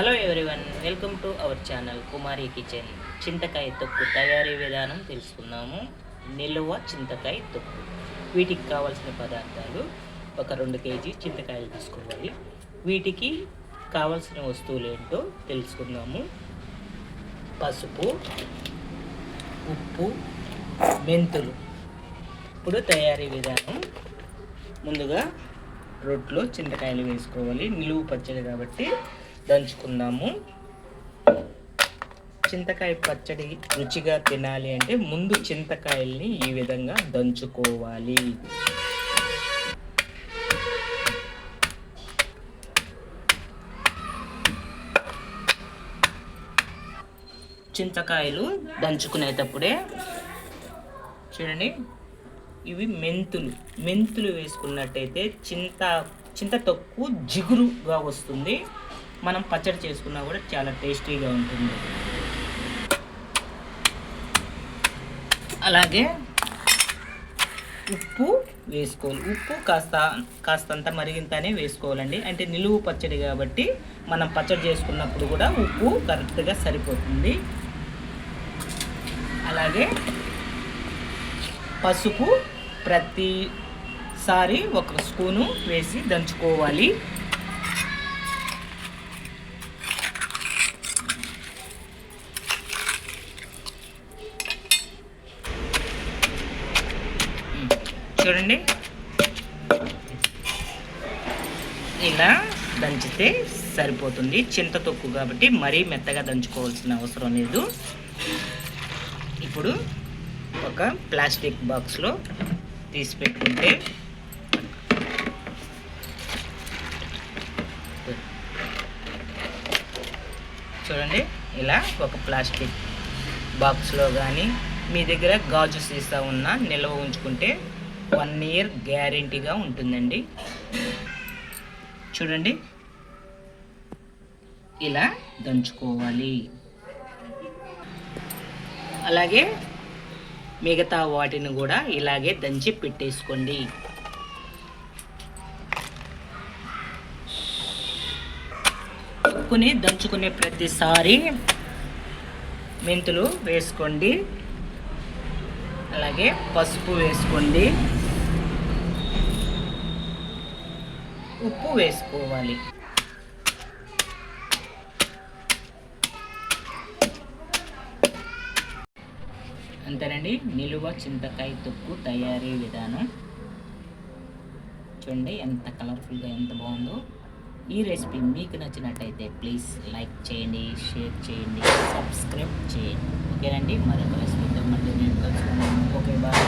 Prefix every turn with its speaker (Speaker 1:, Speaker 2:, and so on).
Speaker 1: Hello everyone welcome to our channel Kumari kitchen చింతకాయ తొక్కు తయారీ విధానం తెలుసుకుందాము. నిల్వ చింతకాయ తొక్కు. వీటికి కావాల్సిన పదార్థాలు ఒక రెండు కేజీ చింతకాయలు తీసుకోవాలి. వీటికి కావాల్సిన వస్తువులు ఏంటో తెలుసుకుందాము. పసుపు ఉప్పు మెంతులు. ఇప్పుడు తయారీ విధానం. ముందుగా రొట్టెలో చింతకాయలు వేసుకోవాలి. నిలువు పచ్చడి కాబట్టి దంచుకుందాము. చింతకాయ పచ్చడి రుచిగా తినాలి అంటే ముందు చింతకాయల్ని ఈ విధంగా దంచుకోవాలి. చింతకాయలు దంచుకునేటప్పుడే చూడండి ఇవి మెంతులు. మెంతులు వేసుకున్నట్టయితే చింత చింత తొక్కు జిగురుగా వస్తుంది. మనం పచ్చడి చేసుకున్నా కూడా చాలా టేస్టీగా ఉంటుంది. అలాగే ఉప్పు వేసుకోవాలి. ఉప్పు కాస్త కాస్తంత మరిగింతనే వేసుకోవాలండి. అంటే నిలువు పచ్చడి కాబట్టి మనం పచ్చడి చేసుకున్నప్పుడు కూడా ఉప్పు కరెక్ట్గా సరిపోతుంది. అలాగే పసుపు ప్రతిసారి ఒక స్పూను వేసి దంచుకోవాలి. చూడండి. ఇలా దంచితే సరిపోతుంది. చింత తొక్కు కాబట్టి మరీ మెత్తగా దంచుకోవాల్సిన అవసరం లేదు. ఇప్పుడు ఒక ప్లాస్టిక్ బాక్స్లో తీసి పెట్టుకుంటే చూడండి ఇలా ఒక ప్లాస్టిక్ బాక్స్లో కానీ మీ దగ్గర గాజు సీసా ఉన్న నిల్వ ఉంచుకుంటే వన్ ఇయర్ గ్యారంటీగా ఉంటుందండి. చూడండి. ఇలా దంచుకోవాలి. అలాగే మిగతా వాటిని కూడా ఇలాగే దంచి పెట్టేసుకోండి. ఉప్పుని దంచుకునే ప్రతిసారి మెంతులు వేసుకోండి. అలాగే పసుపు వేసుకోండి. ఉప్పు వేసుకోవాలి. అంతేనండి నిలువ చింతకాయ తొక్కు తయారీ విధానం. చూడండి ఎంత కలర్ఫుల్గా ఎంత బాగుందో. ఈ రెసిపీ మీకు నచ్చినట్టయితే ప్లీజ్ లైక్ చేయండి షేర్ చేయండి సబ్స్క్రైబ్ చేయండి. ఓకేనండి మరొక రెసిపీతో మళ్ళీ నేను కలుసుకున్నాను ఓకే బాయ్